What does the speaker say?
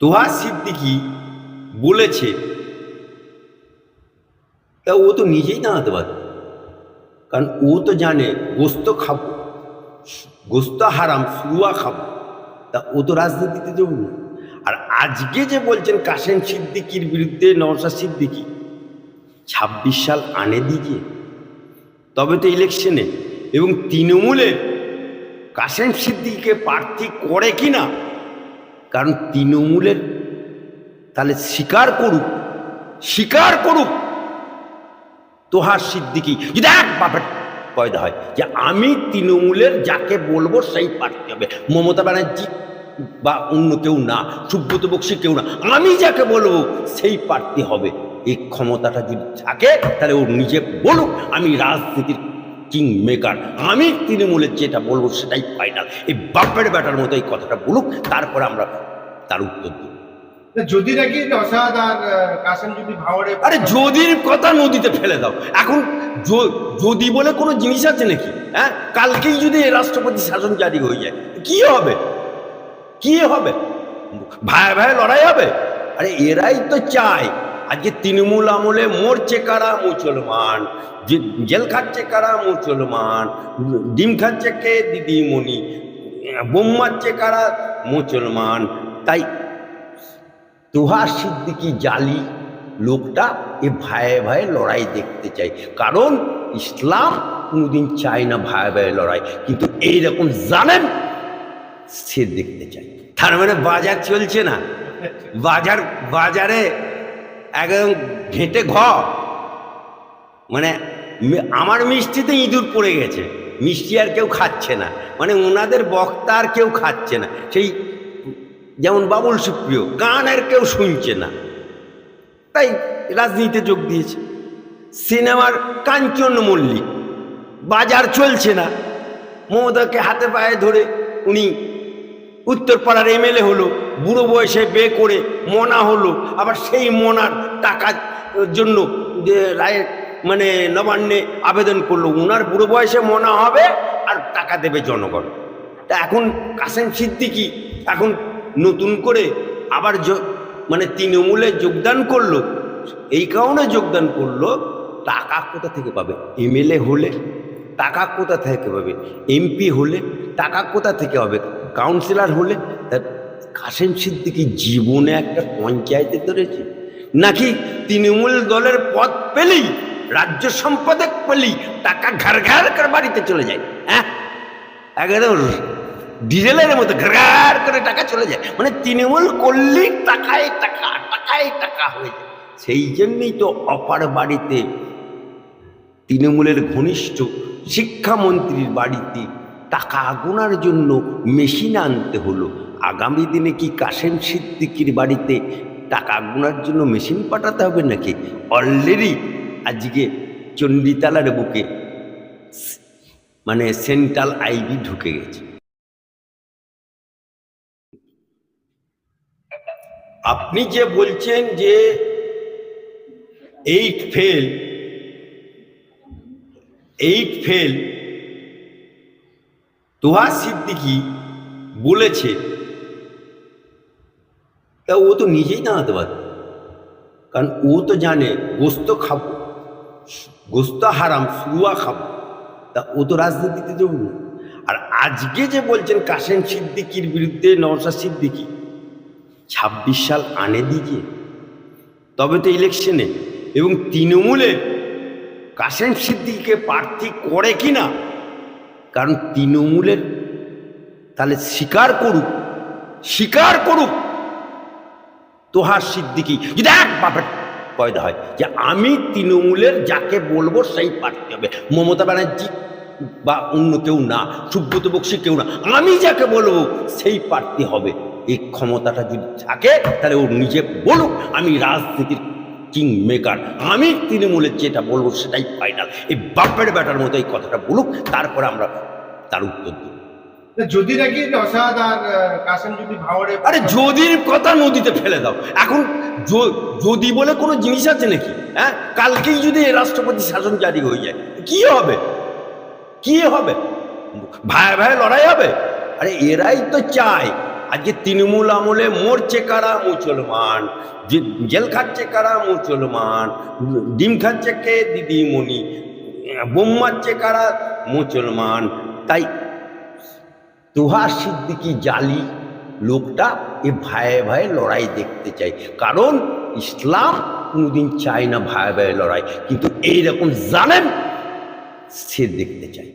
তোহা সিদ্দিকি বলেছে। তা ও তো নিজেই দাঁড়াতে পারত। কারণ ও তো জানে, গোস্ত খাব, গোস্ত হারাম সুয়া খাব। তা ও তো রাজনীতিতে যাব আর আজকে যে বলছেন কাসেম সিদ্দিকির বিরুদ্ধে নওশাদ সিদ্দিকি, ছাব্বিশ সাল আনে দিকে। তবে তো ইলেকশনে এবং তৃণমূলের কাসেম সিদ্দিকিকে প্রার্থী করে কি না কারণ তৃণমূলের তাহলে স্বীকার করুক স্বীকার করুক তোহার সিদ্দিকি। যদি এক বাপের পয়দা হয় যে আমি তৃণমূলের যাকে বলব সেই প্রার্থী হবে। মমতা ব্যানার্জি বা অন্য কেউ না, সুব্রত বক্সি কেউ না, আমি যাকে বলব সেই প্রার্থী হবে। এই ক্ষমতাটা যদি থাকে, তাহলে ও নিজে বলুক, আমি রাজনীতির কিং মেকার আমি তৃণমূলের যেটা বলব সেটাই ফাইনাল এই বাপের ব্যাটার মতো এই কথাটা বলুক তারপরে আমরা তার উত্তর দেবো। যদি নাকি আর যদির কথা নদীতে ফেলে দাও। এখন যদি বলে কোনো জিনিস আছে নাকি? হ্যাঁ? কালকেই যদি রাষ্ট্রপতি শাসন জারি হয়ে যায় কি হবে? কি হবে? ভাই ভাই লড়াই হবে? আরে এরাই তো চায়। আজকে তৃণমূল আমলে মরছে কারা? মুসলমান। জেল খাচ্ছে কারা? মুসলমান। ডিম খাচ্ছে কে? দিদিমণি। বোম মারছে কারা? মুসলমান। তাই তোহা সিদ্দিকি জালি লোকটা এ ভাইয়ে ভাইয়ে লড়াই দেখতে চাই কারণ ইসলাম কোনোদিন চায় না ভাইয়ে ভাইয়ে লড়াই। কিন্তু এইরকম জানেন সে দেখতে চাই তার মানে বাজার চলছে না। বাজার, বাজারে একদম ঘেঁটে ঘ মানে আমার মিষ্টিতে ইঁদুর পড়ে গেছে। মিষ্টি আর কেউ খাচ্ছে না। মানে ওনাদের বক্তা আর কেউ খাচ্ছে না। সেই যেমন বাবুল সুপ্রিয়, গান আর কেউ শুনছে না। তাই রাজনীতিতে যোগ দিয়েছে। সিনেমার কাঞ্চন মল্লিক। বাজার চলছে না। মমতাকে হাতে পায়ে ধরে উনি উত্তরপাড়ার এমএলএ হলো, বুড়ো বয়সে বে করে মনা হলো, আবার সেই মনার টাকার জন্য যে রায় মানে নবান্নে আবেদন করল। উনার বুড়ো বয়সে মনা হবে আর টাকা দেবে জনগণ। তা এখন কাসেম সিদ্দিকি এখন নতুন করে আবার মানে তৃণমূলে যোগদান করল। এই কারণে যোগদান করল, টাকা কোথা থেকে পাবে? এমএলএ হলে টাকা কোথা থেকে পাবে? এমপি হলে টাকা কোথা থেকে হবে? কাউন্সিলর হলে তা কাসেম সিদ্দিকি জীবনে একটা পঞ্চায়েতে ধরেছে। নাকি তৃণমূল দলের পদ পেলেই, রাজ্য সম্পাদক পেলেই টাকা ঘর ঘর করে বাড়িতে চলে যায় হ্যাঁ? একদম ডিজেলের মতো ঘর করে টাকা চলে যায়। মানে তৃণমূল করলেই টাকায় টাকা টাকায় টাকা হয়ে যায়। সেই জন্যই তো অপার বাড়িতে তৃণমূলের ঘনিষ্ঠ শিক্ষামন্ত্রীর বাড়িতে টাকা গোনার জন্য মেশিন আনতে হলো। আগামী দিনে কি কাসেম সিদ্দিকির বাড়িতে টাকা গোনার জন্য মেশিন পাঠাতে হবে নাকি? অলরেডি আজকে চণ্ডীতলার বুকে মানে সেন্ট্রাল আইবি ঢুকে গেছে। আপনি যে বলছেন যে eight fail eight fail Taha Siddiqui বলেছে। তা ও তো নিজেই দাঁড়াতে পারত কারণ ও তো জানে গোস্ত খাব। গোস্ত হারাম সুয়া খাব। তা ও তো রাজনীতিতে যাব আর আজকে যে বলছেন কাসেম সিদ্দিকির বিরুদ্ধে নওশাদ সিদ্দিকি, ছাব্বিশ সাল আনে দিকে তবে তো ইলেকশনে এবং তৃণমূলে কাসেম সিদ্দিকিকে প্রার্থী করে কি না কারণ তৃণমূলের তাহলে স্বীকার করুক স্বীকার করুক। তোহার সিদ্দিকি, যদি এক বাপের পয়দা হয় যে আমি তৃণমূলের যাকে বলব সেই প্রার্থী হবে। মমতা ব্যানার্জি বা অন্য কেউ না, সুব্রত বক্সি কেউ না, আমি যাকে বলব সেই প্রার্থী হবে। এই ক্ষমতাটা যদি থাকে, তাহলে ও নিজে বলুক, আমি রাজনীতির কিং মেকার। আমি তৃণমূলের যেটা বলব সেটাই ফাইনাল এই বাপের ব্যাটার মতো এই কথাটা বলুক তারপরে আমরা তার উত্তর দেবো। যদি নাকি নসাদ আর কাসেম যদি ভাঙড়ে আরে যদির কথা নদীতে ফেলে দাও। এখন যদি বলে কোনো জিনিস আছে নাকি? হ্যাঁ? কালকেই যদি রাষ্ট্রপতি শাসন জারি হয়ে যায় কি হবে? কি হবে? ভাই ভাই লড়াই হবে? আরে এরাই তো চায়। আজকে তৃণমূল আমলে মরছে কারা? মুসলমান। জেল খাচ্ছে কারা? মুসলমান। ডিম খাচ্ছে কে? দিদিমণি। বোম মারছে কারা? মুসলমান। তাই তুহার সিদ্দিকি জালি লোকটা এ ভাইয়ে ভাইয়ে লড়াই দেখতে চাই কারণ ইসলাম কোনোদিন চায় না ভাইয়ে ভাইয়ে লড়াই। কিন্তু এইরকম জানেন সে দেখতে চাই